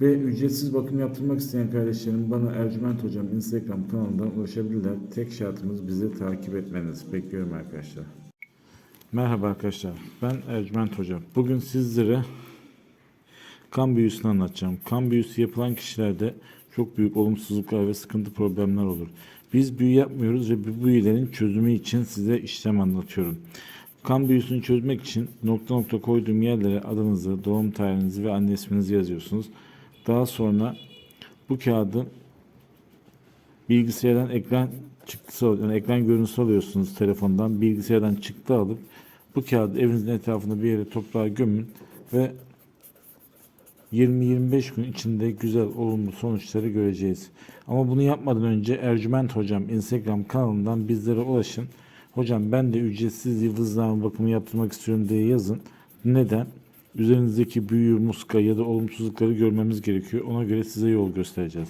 Ve ücretsiz bakım yaptırmak isteyen kardeşlerim bana Ercüment Hocam Instagram kanalından ulaşabilirler. Tek şartımız bizi takip etmeniz. Bekliyorum arkadaşlar. Merhaba arkadaşlar. Ben Ercüment Hocam. Bugün sizlere kan büyüsünü anlatacağım. Kan büyüsü yapılan kişilerde çok büyük olumsuzluklar ve sıkıntı problemler olur. Biz büyü yapmıyoruz ve bu büyülerin çözümü için size işlem anlatıyorum. Kan büyüsünü çözmek için nokta nokta koyduğum yerlere adınızı, doğum tarihinizi ve anne isminizi yazıyorsunuz. Daha sonra bu kağıdı bilgisayardan ekran çıktısı yani ekran görüntüsü alıyorsunuz telefondan. Bilgisayardan çıktı alıp bu kağıdı evinizin etrafında bir yere toprağa gömün ve 20-25 gün içinde güzel olumlu sonuçları göreceğiz. Ama bunu yapmadan önce Ercüment Hocam Instagram kanalından bizlere ulaşın. Hocam ben de ücretsiz yıldızlama bakımı yaptırmak istiyorum diye yazın. Neden? Üzerinizdeki büyü, muska ya da olumsuzlukları görmemiz gerekiyor. Ona göre size yol göstereceğiz.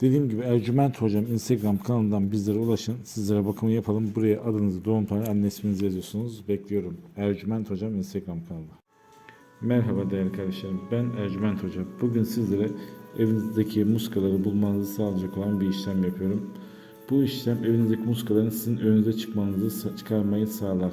Dediğim gibi Ercüment Hocam Instagram kanalından bizlere ulaşın. Sizlere bakımı yapalım. Buraya adınızı, doğum tarihi, anne isminizi yazıyorsunuz. Bekliyorum. Ercüment Hocam Instagram kanalı. Merhaba değerli kardeşlerim. Ben Ercüment Hoca. Bugün sizlere evinizdeki muskaları bulmanızı sağlayacak olan bir işlem yapıyorum. Bu işlem evinizdeki muskaların sizin önünüze çıkmanızı çıkarmayı sağlar.